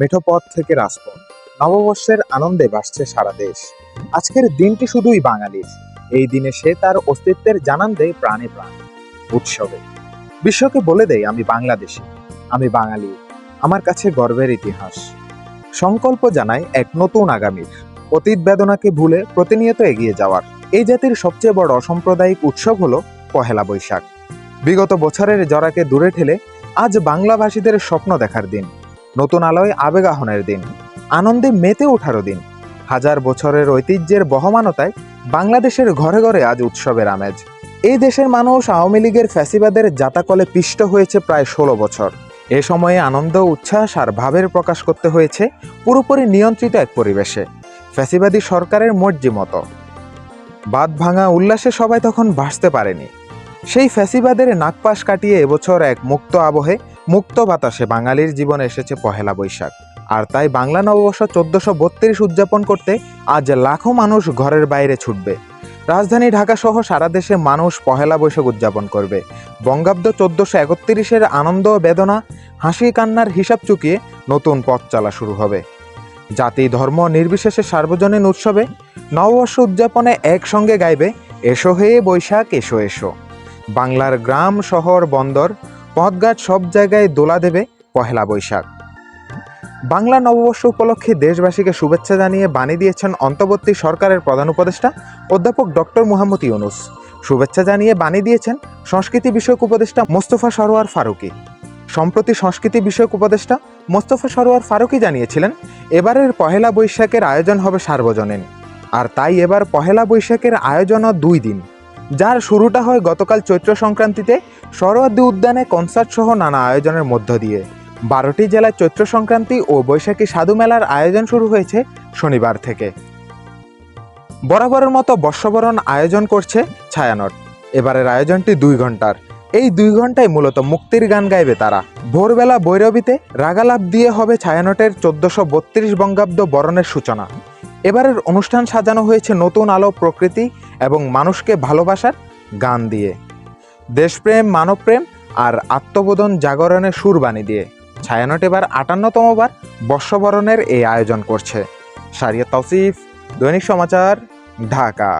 মেঠো পথ থেকে রাজপথ। নববর্ষের আনন্দে বাসছে সারা দেশ। আজকের দিনটি শুধুই বাঙালির। এই দিনে সে তার অস্তিত্বের জানান দেয় প্রাণে প্রাণ। উৎসবে। বিশ্বকে বলে দেয়, আমি বাংলাদেশি। আমি বাঙালি। আমার কাছে গর্বের ইতিহাস। সংকল্প জানায় এক নতুন আগামীর। অতীত বেদনাকে ভুলে প্রতিনিয়ত এগিয়ে যাওয়ার। এই জাতির সবচেয়ে বড় অসাম্প্রদায়িক উৎসব হলো পহেলা বৈশাখ। বিগত বছরের জরাকে দূরে ঠেলে আজ বাংলাভাষীদের স্বপ্ন দেখার দিন। নতুন আলোয় আবেগাহনের দিন, আনন্দে মেতে ওঠারও দিন। হাজার বছরের ঐতিহ্যের বহমানতায় বাংলাদেশের ঘরে ঘরে আজ উৎসবের আমেজ। এই দেশের মানুষ আওয়ামী লীগের ফ্যাসিবাদের জাতাকলে পিষ্ট হয়েছে প্রায় ষোলো বছর। এ সময়ে আনন্দ, উচ্ছ্বাস আর ভাবের প্রকাশ করতে হয়েছে পুরোপুরি নিয়ন্ত্রিত এক পরিবেশে, ফ্যাসিবাদী সরকারের মর্জি মতো। বাদ ভাঙা উল্লাসে সবাই তখন ভাসতে পারেনি। সেই ফ্যাসিবাদের নাকপাশ কাটিয়ে এবছর এক মুক্ত আবহে মুক্ত বাতাসে বাঙালির জীবনে এসেছে পহেলা বৈশাখ। আর তাই বাংলা নববর্ষ চোদ্দশো বত্রিশ উদযাপন করতে আজ লাখো মানুষ ঘরের বাইরে ছুটবে। রাজধানী ঢাকা সহ সারা দেশে মানুষ পহেলা বৈশাখ উদযাপন করবে। বঙ্গাব্দ চোদ্দশো একত্রিশের আনন্দ বেদনা, হাসি কান্নার হিসাব চুকিয়ে নতুন পথ চলা শুরু হবে। জাতি, ধর্ম, নির্বিশেষে সার্বজনীন উৎসবে নববর্ষ উদযাপনে একসঙ্গে গাইবে, এসো হে বৈশাখ, এসো এসো। বাংলার গ্রাম, শহর, বন্দর পথঘাট সব জায়গায় দোলা দেবে পহেলা বৈশাখ। বাংলা নববর্ষ উপলক্ষে দেশবাসীকে শুভেচ্ছা জানিয়ে বাণী দিয়েছেন অন্তর্বর্তী সরকারের প্রধান উপদেষ্টা অধ্যাপক ডক্টর মুহাম্মদ ইউনুস। শুভেচ্ছা জানিয়ে বাণী দিয়েছেন সংস্কৃতি বিষয়ক উপদেষ্টা মোস্তফা সরোয়ার ফারুকি। সম্প্রতি সংস্কৃতি বিষয়ক উপদেষ্টা মোস্তফা সরোয়ার ফারুকি জানিয়েছিলেন, এবারের পহেলা বৈশাখের আয়োজন হবে সার্বজনীন। আর তাই এবার পহেলা বৈশাখের আয়োজনও দুই দিন। যার শুরুটা হয় গতকাল চৈত্র সংক্রান্তিতে সরোয়ার্দী উদ্যানে কনসার্ট সহ নানা আয়োজনের মধ্য দিয়ে। বারোটি জেলায় চৈত্র সংক্রান্তি ও বৈশাখী সাধু মেলার আয়োজন শুরু হয়েছে শনিবার থেকে। বরাবরের মতো বর্ষবরণ আয়োজন করছে ছায়ানট। এবারের আয়োজনটি দুই ঘণ্টার এই দুই ঘন্টায় মূলত মুক্তির গান গাইবে তারা। ভোরবেলা বৈরবীতে রাগালাপ দিয়ে হবে ছায়ানটের চোদ্দশো বত্রিশ বঙ্গাব্দ বরণের সূচনা। এবারের অনুষ্ঠান সাজানো হয়েছে নতুন আলো, প্রকৃতি এবং মানুষকে ভালোবাসার গান দিয়ে। দেশপ্রেম, মানবপ্রেম আর আত্মবোধন জাগরণের সুরবাণী দিয়ে ছায়ানট এবার আটান্নতম বার বর্ষবরণের এই আয়োজন করছে। সারিয়া তৌসিফ দৈনিক সমাচার, ঢাকা।